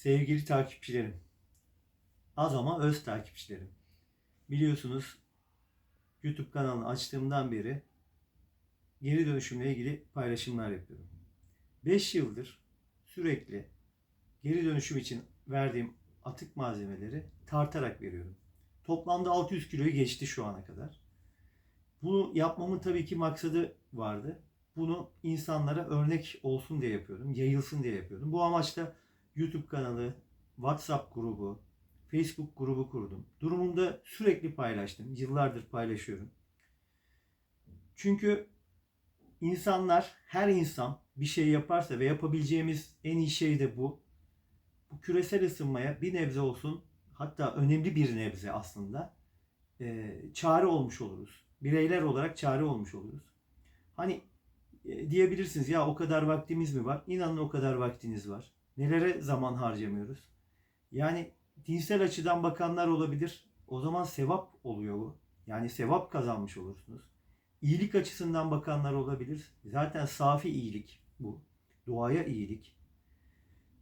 Sevgili takipçilerim, az ama öz takipçilerim. Biliyorsunuz YouTube kanalını açtığımdan beri geri dönüşümle ilgili paylaşımlar yapıyorum. 5 yıldır sürekli geri dönüşüm için verdiğim atık malzemeleri tartarak veriyorum. Toplamda 600 kiloyu geçti şu ana kadar. Bunu yapmamın tabii ki maksadı vardı. Bunu insanlara örnek olsun diye yapıyordum, yayılsın diye yapıyordum. Bu amaçla YouTube kanalı, WhatsApp grubu, Facebook grubu kurdum. Durumumu da sürekli paylaştım. Yıllardır paylaşıyorum. Çünkü insanlar, her insan bir şey yaparsa ve yapabileceğimiz en iyi şey de bu. Bu küresel ısınmaya bir nebze olsun, hatta önemli bir nebze aslında e, çare olmuş oluruz. Bireyler olarak çare olmuş oluruz. Hani e, diyebilirsiniz ya o kadar vaktimiz mi var? İnanın o kadar vaktiniz var. Nelere zaman harcamıyoruz? Yani dinsel açıdan bakanlar olabilir. O zaman sevap oluyor bu. Yani sevap kazanmış olursunuz. İyilik açısından bakanlar olabilir. Zaten safi iyilik bu. Doğaya iyilik.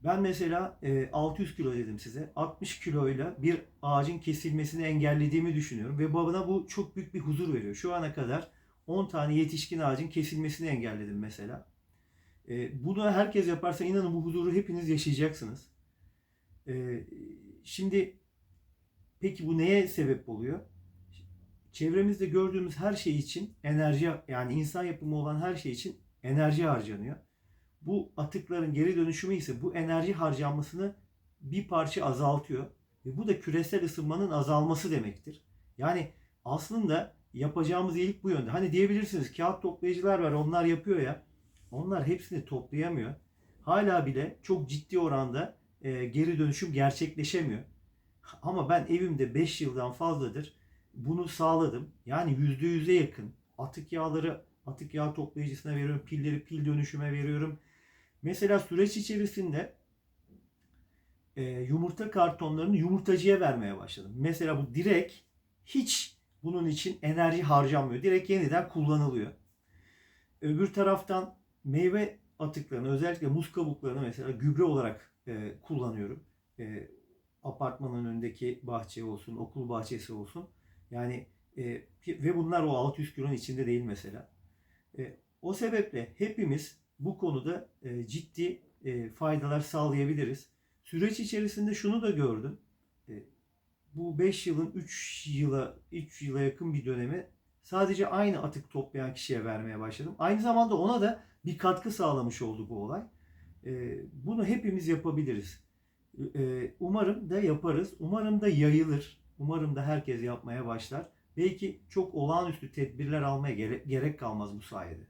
Ben mesela e, 600 kilo dedim size. 60 kiloyla bir ağacın kesilmesini engellediğimi düşünüyorum. Ve bana bu çok büyük bir huzur veriyor. Şu ana kadar 10 tane yetişkin ağacın kesilmesini engelledim mesela. E, bunu herkes yaparsa inanın bu huzuru hepiniz yaşayacaksınız. E, şimdi peki bu neye sebep oluyor? Çevremizde gördüğümüz her şey için enerji yani insan yapımı olan her şey için enerji harcanıyor. Bu atıkların geri dönüşümü ise bu enerji harcanmasını bir parça azaltıyor. Ve bu da küresel ısınmanın azalması demektir. Yani aslında yapacağımız iyilik bu yönde. Hani diyebilirsiniz kağıt toplayıcılar var onlar yapıyor ya. Onlar hepsini toplayamıyor. Hala bile çok ciddi oranda e, geri dönüşüm gerçekleşemiyor. Ama ben evimde 5 yıldan fazladır bunu sağladım. Yani %100'e yakın atık yağları atık yağ toplayıcısına veriyorum. Pilleri pil dönüşüme veriyorum. Mesela süreç içerisinde e, yumurta kartonlarını yumurtacıya vermeye başladım. Mesela bu direkt hiç bunun için enerji harcanmıyor. Direkt yeniden kullanılıyor. Öbür taraftan meyve atıklarını özellikle muz kabuklarını mesela gübre olarak e, kullanıyorum. E, apartmanın önündeki bahçe olsun, okul bahçesi olsun. Yani e, ve bunlar o 600 kilonun içinde değil mesela. E, o sebeple hepimiz bu konuda e, ciddi e, faydalar sağlayabiliriz. Süreç içerisinde şunu da gördüm. E, bu 5 yılın 3 yıla 3 yıla yakın bir dönemi sadece aynı atık toplayan kişiye vermeye başladım. Aynı zamanda ona da bir katkı sağlamış oldu bu olay. E, bunu hepimiz yapabiliriz. E, umarım da yaparız. Umarım da yayılır. Umarım da herkes yapmaya başlar. Belki çok olağanüstü tedbirler almaya gerek kalmaz bu sayede.